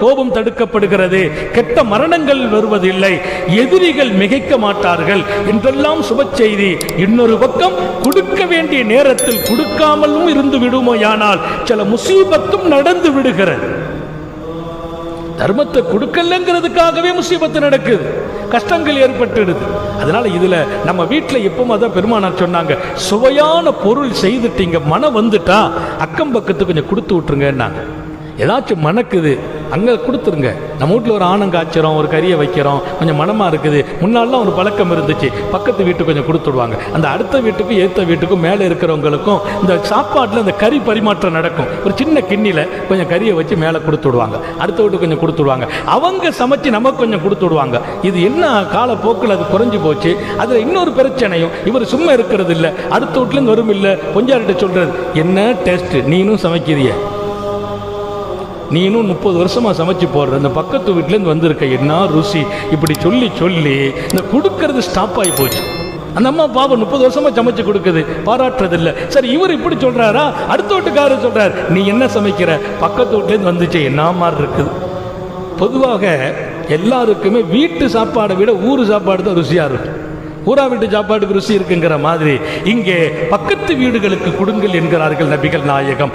கோபம் தடுக்கப்படுகிறது. கெட்ட மரணங்கள் வருவதில்லை. எதிரிகள் மிகைக்க மாட்டார்கள். என்றெல்லாம் சுப செய்தி. இன்னொரு பக்கம் கொடுக்க வேண்டிய நேரத்தில் கொடுக்காமலும் இருந்து விடுமோயானால் சில முசீபத்தும் நடந்து விடுகிறது. தர்மத்தை கொடுக்கலங்கிறதுக்காகவே முசீபத்து நடக்குது. கஷ்டங்கள் ஏற்பட்டுடுது. அதனால இதுல நம்ம வீட்டில் எப்பவும் அதான் பெருமானார் சொன்னாங்க. சுவையான பொருள் செய்துட்டீங்க. மனம் வந்துட்டா அக்கம் பக்கத்து கொஞ்சம் கொடுத்து விட்டுருங்கன்னாங்க. ஏதாச்சும் மணக்குது அங்கே கொடுத்துருங்க. நம்ம வீட்டில் ஒரு ஆணம் காய்ச்சிறோம் ஒரு கறியை வைக்கிறோம் கொஞ்சம் மனமாக இருக்குது. முன்னாலாம் ஒரு பழக்கம் இருந்துச்சு. பக்கத்து வீட்டுக்கு கொஞ்சம் கொடுத்துடுவாங்க. அந்த அடுத்த வீட்டுக்கும் ஏற்ற வீட்டுக்கும் மேலே இருக்கிறவங்களுக்கும் இந்த சாப்பாட்டில் இந்த கறி பரிமாற்றம் நடக்கும். ஒரு சின்ன கிண்ணியில் கொஞ்சம் கறியை வச்சு மேலே கொடுத்து விடுவாங்க அடுத்த வீட்டுக்கு கொஞ்சம் கொடுத்துடுவாங்க. அவங்க சமைச்சு நமக்கு கொஞ்சம் கொடுத்து விடுவாங்க இது என்ன காலப்போக்கில் அது குறைஞ்சி போச்சு? அதில் இன்னொரு பிரச்சனையும் இவர் சும்மா இருக்கிறது இல்லை. அடுத்த வீட்டிலேருந்து வரும் இல்லை. பொஞ்சாரிட்ட சொல்கிறது என்ன டேஸ்ட்டு? நீனும் சமைக்கிறிய? நீனும் முப்பது வருஷமா சமைச்சு போடுற. இந்த பக்கத்து வீட்டிலேருந்து வந்திருக்க என்ன ருசி? இப்படி சொல்லி சொல்லி இந்த கொடுக்கறது ஸ்டாப் ஆகி போச்சு. அந்த அம்மா பாவம் முப்பது வருஷமா சமைச்சு கொடுக்குது. பாராட்டுறதில்ல. சரி இவர் இப்படி சொல்றாரா? அடுத்த வீட்டுக்காரர் சொல்றார் நீ என்ன சமைக்கிற? பக்கத்து வீட்டுலேருந்து வந்துச்சு என்ன மாதிரி இருக்குது? பொதுவாக எல்லாருக்குமே வீட்டு சாப்பாடை விட ஊர் சாப்பாடு தான் ருசியாக இருக்கும். ஊரா வீட்டு சாப்பாட்டுக்கு ருசி இருக்குங்கிற மாதிரி இங்கே பக்கத்து வீடுகளுக்கு கொடுங்கள் என்கிறார்கள் நபிகள் நாயகம்.